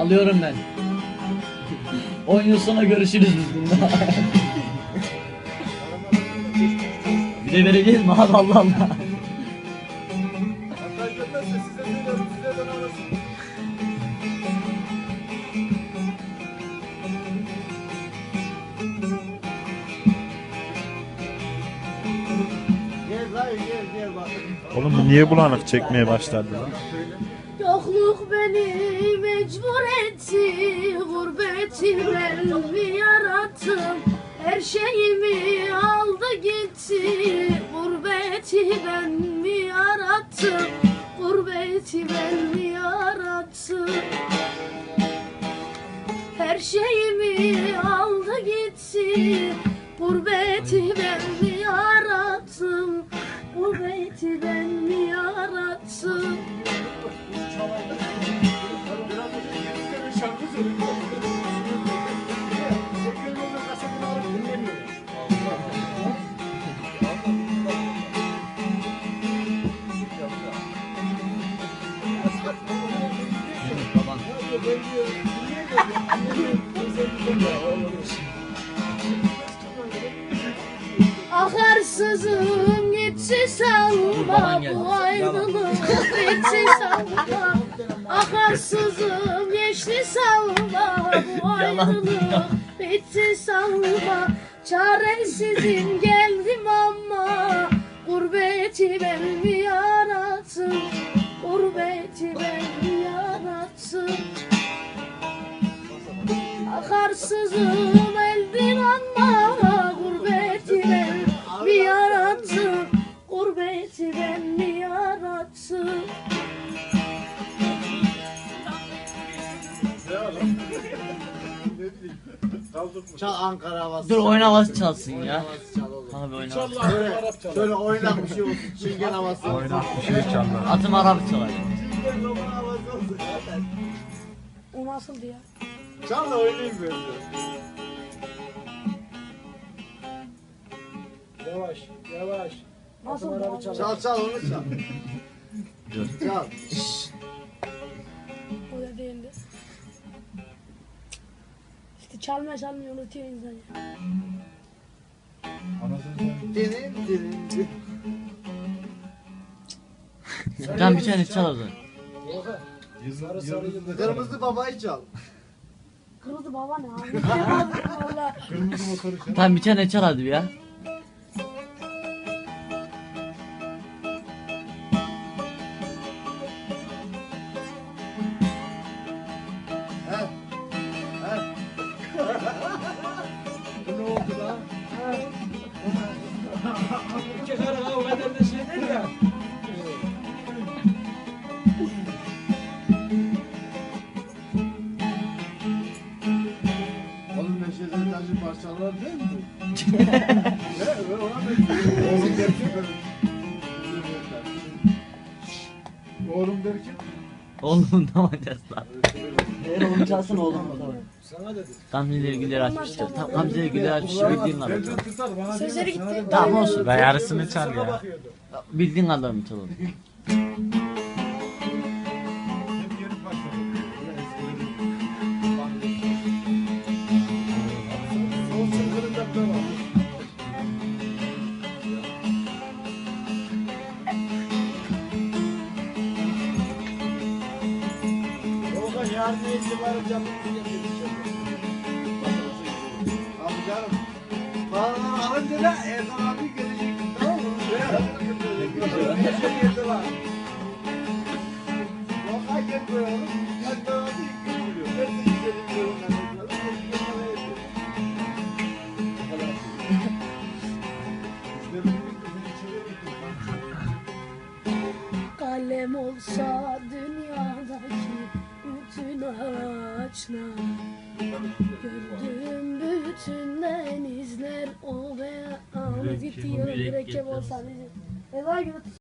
Alıyorum ben. 10 yıl sonra görüşürüz biz bununla. bir de vereceğiz mi Allah Allah. Oğlum niye bulanık çekmeye başladı? Yokluk beni mecbur etti Gurbeti ben mi yarattım? Her şeyimi aldı gitti Gurbeti ben mi yarattım? Gurbeti ben mi yarattım? Her şeyimi aldı gitti Gurbeti ben mi yarattım? Gurbeti ben mi yarattım Akarsızım gitti geldi. bu ayrılık gitti salma Akarsızım ayrılık bitti salma Çaresizim geldim ama Gurbeti ben mi yarattım? Gurbeti ben mi yarattım? Akarsızım eldin ama Gurbeti ben mi yarattım? Gurbeti ben mi yarattım Çal Ankara havası. Dur oyun havası çalsın ya. Havası çal oğlum. Abi oyun havası. Şöyle, şöyle oynak bir şey olsun. Çingen havası. Oynak bir şey çaldı. Atım Arap çalar. Çingen roman havası olsun. O nasıldı ya? Çal da oynayayım böyle. Yavaş, yavaş. Nasıldı abi? Çal çal onu çal. Dur. Çal. İşte çalmaya çalmaya unutuyor insan ya. Tamam bir tane çal o zaman. Kırmızı babayı çal. Kırıldı baba ne abi? Valla. Tamam bir tane çal hadi ya. Eden de şey değil ya. Oğlum Neşet Taş'ın parçaları değil mi? ne? Ona benziyorum. Oğlum derken Oğlum derken Oğlum ne yapacağız lan? Eğer oğlum çalsın oğlum. Tamam. sana dedi. Gamze'leri güler açmıştır. Tam Gamze'leri güler açmıştır bildiğin kadar. Sözleri gitti. Tamam olsun. Ben yarısını çal ya. Bildiğin kadar mı Yarın itibaren canım Abi canım. Alınca da Erdal abi gelecek. Tamam mı? Bir şey geldi lan. Volkan gel buraya. Erdal abi geliyor. Ben de gidelim diyorum ben. Kalem olsa bütün ağaçlar Gördüğüm bütün denizler o be Ahmet gitti Mürekkep, mürekkep mürekkep. olsa bizim. Eva gibi